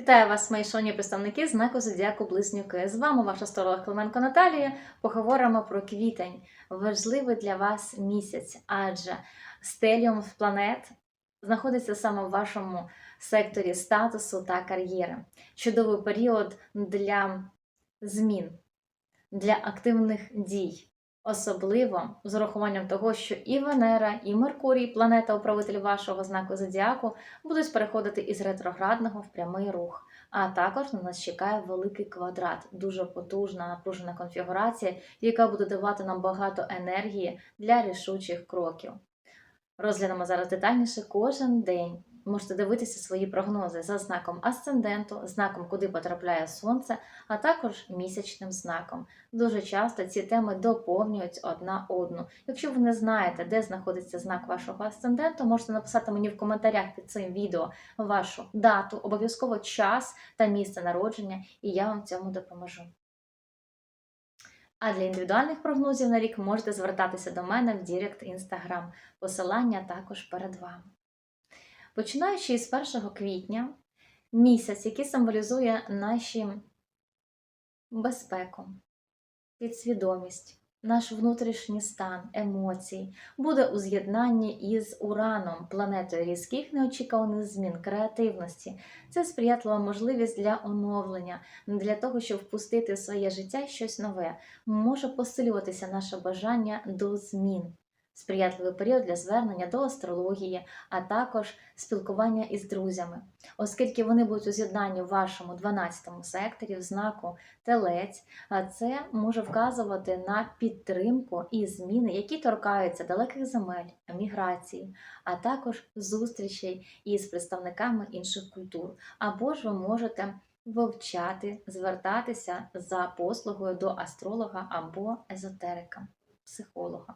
Вітаю вас, мої шановні представники знаку Зодіаку Близнюки. З вами ваша астролог Клименко Наталія. Поговоримо про квітень. Важливий для вас місяць, адже стеліум планет знаходиться саме в вашому секторі статусу та кар'єри. Чудовий період для змін, для активних дій. Особливо з урахуванням того, що і Венера, і Меркурій, планета управитель вашого знаку Зодіаку, будуть переходити із ретроградного в прямий рух. А також на нас чекає великий квадрат, дуже потужна напружена конфігурація, яка буде давати нам багато енергії для рішучих кроків. Розглянемо зараз детальніше кожен день. Можете дивитися свої прогнози за знаком асценденту, знаком, куди потрапляє сонце, а також місячним знаком. Дуже часто ці теми доповнюють одна одну. Якщо ви не знаєте, де знаходиться знак вашого асценденту, можете написати мені в коментарях під цим відео вашу дату, обов'язково час та місце народження, і я вам цьому допоможу. А для індивідуальних прогнозів на рік можете звертатися до мене в Дірект Інстаграм. Посилання також перед вами. Починаючи із 1 квітня, місяць, який символізує наші безпеку, підсвідомість, наш внутрішній стан, емоцій, буде у з'єднанні із Ураном, планетою різких неочікуваних змін, креативності. Це сприятлива можливість для оновлення, для того, щоб впустити в своє життя щось нове. Може посилюватися наше бажання до змін. Сприятливий період для звернення до астрології, а також спілкування із друзями, оскільки вони будуть у з'єднанні в вашому 12 секторі в знаку телець, це може вказувати на підтримку і зміни, які торкаються далеких земель, міграції, а також зустрічей із представниками інших культур. Або ж ви можете вивчати, звертатися за послугою до астролога або езотерика, психолога.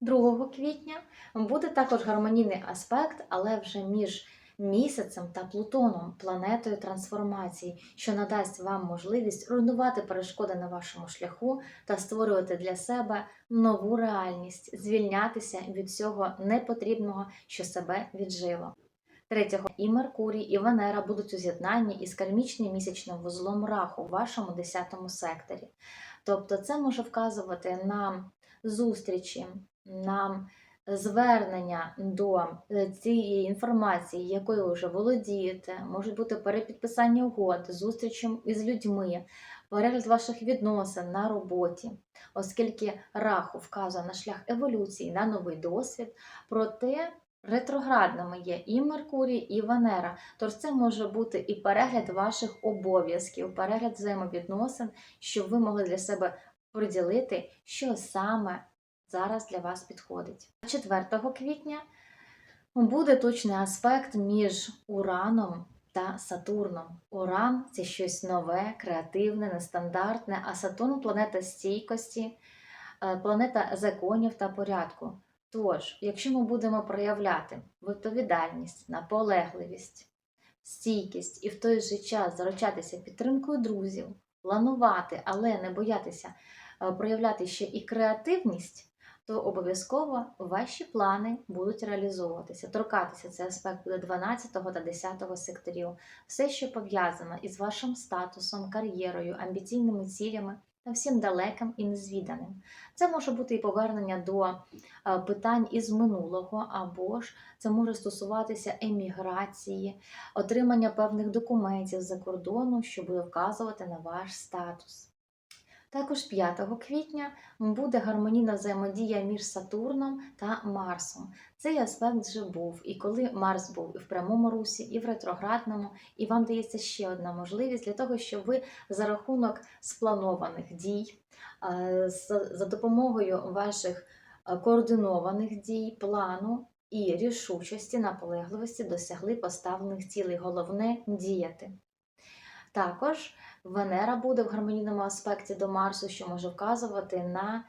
2 квітня буде також гармонійний аспект, але вже між місяцем та Плутоном, планетою трансформації, що надасть вам можливість руйнувати перешкоди на вашому шляху та створювати для себе нову реальність, звільнятися від всього непотрібного, що себе віджило. 3 і Меркурій, і Венера будуть у з'єднанні із кармічним місячним вузлом раху в вашому 10 секторі. Тобто це може вказувати на зустрічі, на звернення до е, цієї інформації, якою ви вже володієте, можуть бути перепідписання угод, зустрічі із людьми, перегляд ваших відносин на роботі, оскільки раху вказує на шлях еволюції, на новий досвід, проте ретроградними є і Меркурій, і Венера. Тож це може бути і перегляд ваших обов'язків, перегляд взаємовідносин, щоб ви могли для себе приділити, що саме зараз для вас підходить. 4 квітня буде точний аспект між Ураном та Сатурном. Уран це щось нове, креативне, нестандартне, а Сатурн планета стійкості, е, планета законів та порядку. Тож, якщо ми будемо проявляти відповідальність, наполегливість, стійкість і в той же час заручатися підтримкою друзів, планувати, але не боятися е, проявляти ще і креативність, то обов'язково ваші плани будуть реалізовуватися. Торкатися цей аспект буде 12 та 10 секторів. Все, що пов'язано із вашим статусом, кар'єрою, амбіційними цілями та всім далеким і незвіданим. Це може бути і повернення до е, питань із минулого, або ж це може стосуватися еміграції, отримання певних документів з-за кордону, що буде вказувати на ваш статус. Також 5 квітня буде гармонійна взаємодія між Сатурном та Марсом. Цей аспект вже був, і коли Марс був і в прямому русі, і в ретроградному, і вам дається ще одна можливість для того, щоб ви за рахунок спланованих дій, е, за допомогою ваших е, координованих дій, плану і рішучості, наполегливості досягли поставлених цілей. Головне діяти. Також Венера буде в гармонійному аспекті до Марсу, що може вказувати на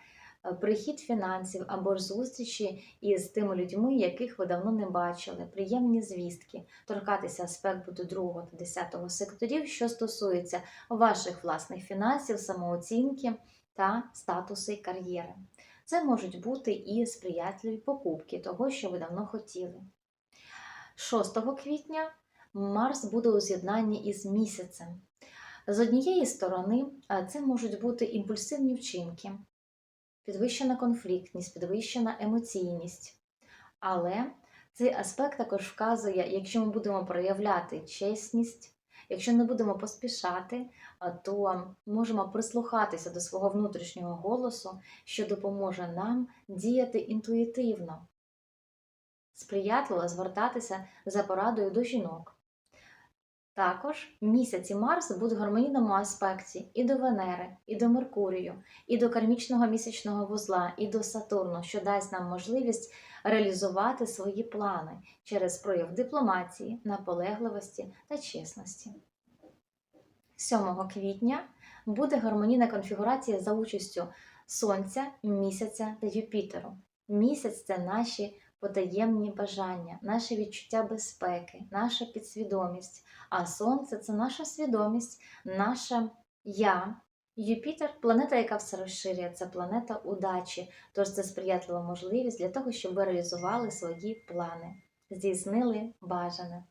е, прихід фінансів або ж зустрічі із тими людьми, яких ви давно не бачили, приємні звістки, торкатися аспект буде 2 та 10 секторів, що стосується ваших власних фінансів, самооцінки та статусу і кар'єри. Це можуть бути і сприятливі покупки того, що ви давно хотіли. 6 квітня Марс буде у з'єднанні із місяцем. З однієї сторони, це можуть бути імпульсивні вчинки, підвищена конфліктність, підвищена емоційність. Але цей аспект також вказує, якщо ми будемо проявляти чесність, якщо не будемо поспішати, то можемо прислухатися до свого внутрішнього голосу, що допоможе нам діяти інтуїтивно, сприятливо звертатися за порадою до жінок. Також місяць і Марс будуть в гармонійному аспекті і до Венери, і до Меркурію, і до кармічного місячного вузла, і до Сатурну, що дасть нам можливість реалізувати свої плани через прояв дипломатії, наполегливості та чесності. 7 квітня буде гармонійна конфігурація за участю Сонця, місяця та Юпітеру. Місяць це наші потаємні бажання, наше відчуття безпеки, наша підсвідомість. А Сонце це наша свідомість, наше я. Юпітер планета, яка все розширює, це планета удачі, тож це сприятлива можливість для того, щоб ви реалізували свої плани, здійснили бажане.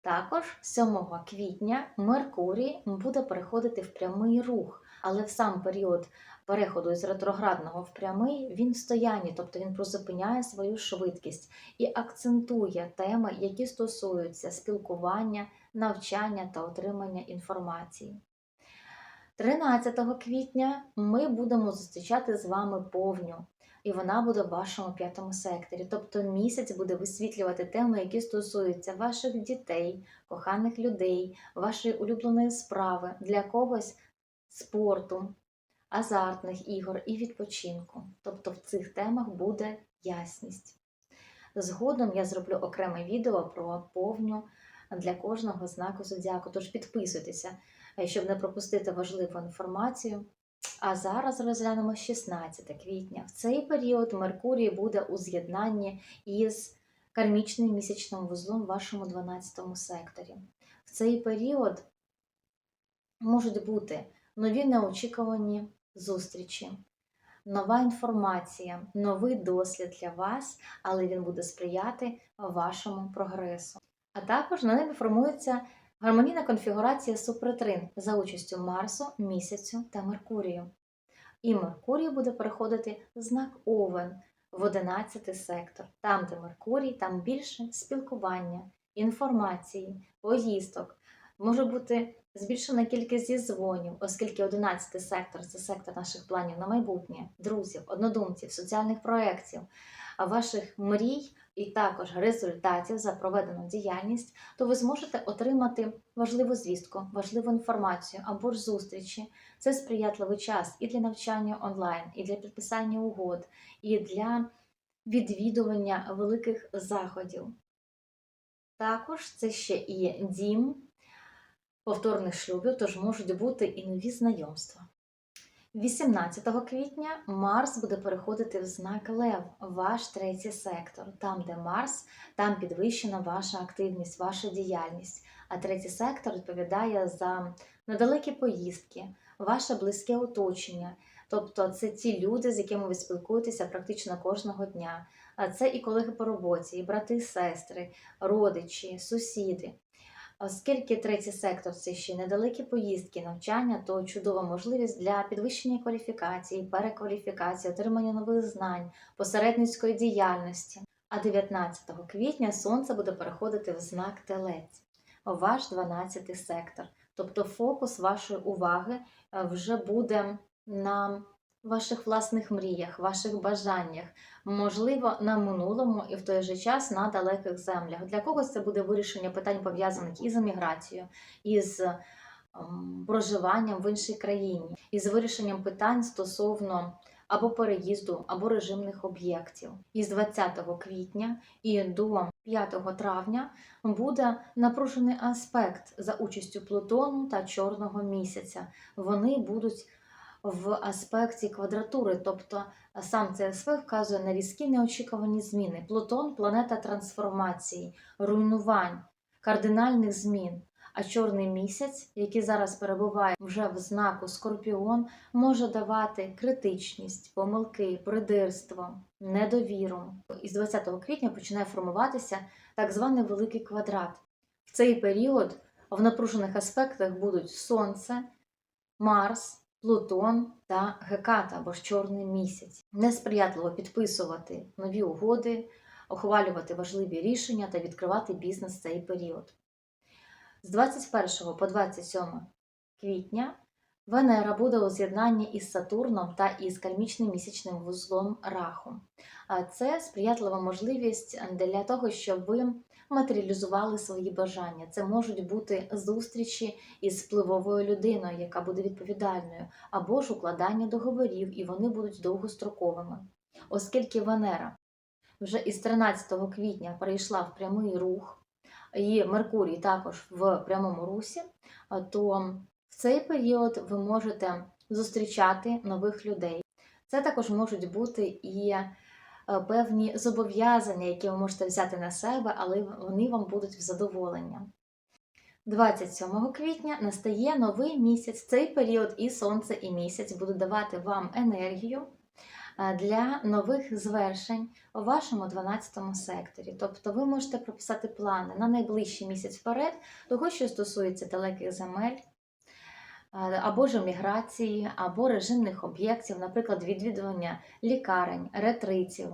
Також 7 квітня Меркурій буде переходити в прямий рух, але в сам період переходу із ретроградного в прямий він в стоянні, тобто він призупиняє свою швидкість і акцентує теми, які стосуються спілкування, навчання та отримання інформації. 13 квітня ми будемо зустрічати з вами повню, і вона буде в вашому п'ятому секторі. Тобто місяць буде висвітлювати теми, які стосуються ваших дітей, коханих людей, вашої улюбленої справи, для когось спорту, азартних ігор і відпочинку. Тобто в цих темах буде ясність. Згодом я зроблю окреме відео про повню для кожного знаку зодіаку, тож підписуйтеся, е, щоб не пропустити важливу інформацію. А зараз розглянемо 16 квітня. В цей період Меркурій буде у з'єднанні із кармічним місячним вузлом в вашому 12 секторі. В цей період можуть бути нові неочікувані зустрічі, нова інформація, новий дослід для вас, але він буде сприяти вашому прогресу. А також на небі формується гармонійна конфігурація супретрин за участю Марсу, місяцю та Меркурію. І Меркурій буде переходити в знак Овен в 11 сектор. Там, де Меркурій, там більше спілкування, інформації, поїздок. Може бути збільшена кількість зізвонів, оскільки 11 сектор це сектор наших планів на майбутнє, друзів, однодумців, соціальних проєктів, ваших мрій і також результатів за проведену діяльність, то ви зможете отримати важливу звістку, важливу інформацію або ж зустрічі. Це сприятливий час і для навчання онлайн, і для підписання угод, і для відвідування великих заходів. Також це ще і дім повторних шлюбів, тож можуть бути і нові знайомства. 18 квітня Марс буде переходити в знак Лев, ваш третій сектор. Там, де Марс, там підвищена ваша активність, ваша діяльність. А третій сектор відповідає за недалекі поїздки, ваше близьке оточення. Тобто це ті люди, з якими ви спілкуєтеся практично кожного дня. Це і колеги по роботі, і брати, і сестри, родичі, сусіди. Оскільки третій сектор це ще недалекі поїздки, навчання, то чудова можливість для підвищення кваліфікації, перекваліфікації, отримання нових знань, посередницької діяльності. А 19 квітня сонце буде переходити в знак Телець, ваш 12 сектор. Тобто фокус вашої уваги е, вже буде на ваших власних мріях, ваших бажаннях, можливо, на минулому і в той же час на далеких землях. Для когось це буде вирішення питань пов'язаних із еміграцією, із ем, проживанням в іншій країні, із вирішенням питань стосовно або переїзду, або режимних об'єктів. Із 20 квітня і до 5 травня буде напружений аспект за участю Плутону та Чорного місяця. Вони будуть в аспекті квадратури, тобто сам цей аспект вказує на різкі неочікувані зміни. Плутон планета трансформації, руйнувань, кардинальних змін. А чорний місяць, який зараз перебуває вже в знаку Скорпіон, може давати критичність, помилки, придирство, недовіру. Із 20 квітня починає формуватися так званий великий квадрат. В цей період в напружених аспектах будуть Сонце, Марс, Плутон та Геката або ж чорний місяць. Несприятливо підписувати нові угоди, ухвалювати важливі рішення та відкривати бізнес в цей період. З 21 по 27 квітня Венера буде у з'єднанні із Сатурном та із кармічним місячним вузлом Раху. Це сприятлива можливість для того, щоб ви матеріалізували свої бажання. Це можуть бути зустрічі із впливовою людиною, яка буде відповідальною, або ж укладання договорів, і вони будуть довгостроковими. Оскільки Венера вже із 13 квітня перейшла в прямий рух, і Меркурій також в прямому русі, то в цей період ви можете зустрічати нових людей. Це також можуть бути і е, певні зобов'язання, які ви можете взяти на себе, але вони вам будуть в задоволення. 27 квітня настає новий місяць. Цей період і сонце, і місяць будуть давати вам енергію е, для нових звершень у вашому 12 секторі. Тобто ви можете прописати плани на найближчий місяць вперед, того, що стосується далеких земель. Е, Або ж міграції, або режимних об'єктів, наприклад, відвідування лікарень, ретритів,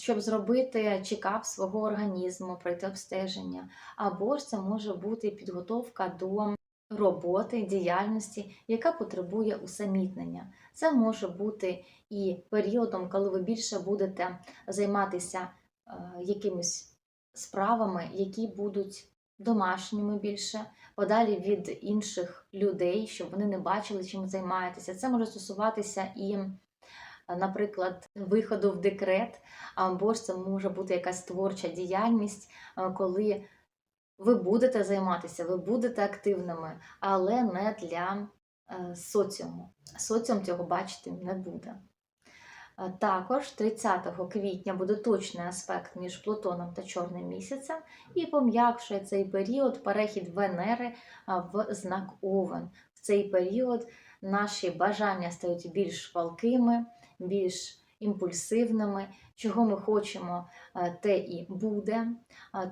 щоб зробити чекап свого організму, пройти обстеження, або ж це може бути підготовка до роботи, діяльності, яка потребує усамітнення. Це може бути і періодом, коли ви більше будете займатися е, якимись справами, які будуть домашніми більше, подалі від інших людей, щоб вони не бачили, чим займаєтеся. Це може стосуватися і, е, наприклад, виходу в декрет, або ж це може бути якась творча діяльність, е, коли ви будете займатися, ви будете активними, але не для е, соціуму. Соціум цього бачити не буде. Е, Також 30 квітня буде точний аспект між Плутоном та Чорним місяцем і пом'якшує цей період перехід Венери в знак Овен. В цей період наші бажання стають більш палкими, більш імпульсивними. Чого ми хочемо, е, те і буде.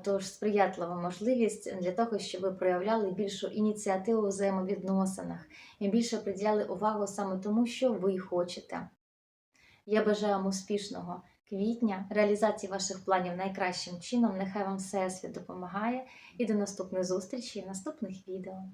Тож сприятлива можливість для того, щоб ви проявляли більшу ініціативу у взаємовідносинах і більше приділяли увагу саме тому, що ви хочете. Я бажаю вам успішного квітня, реалізації ваших планів найкращим чином. Нехай вам Всесвіт допомагає. І до наступних зустрічей, наступних відео.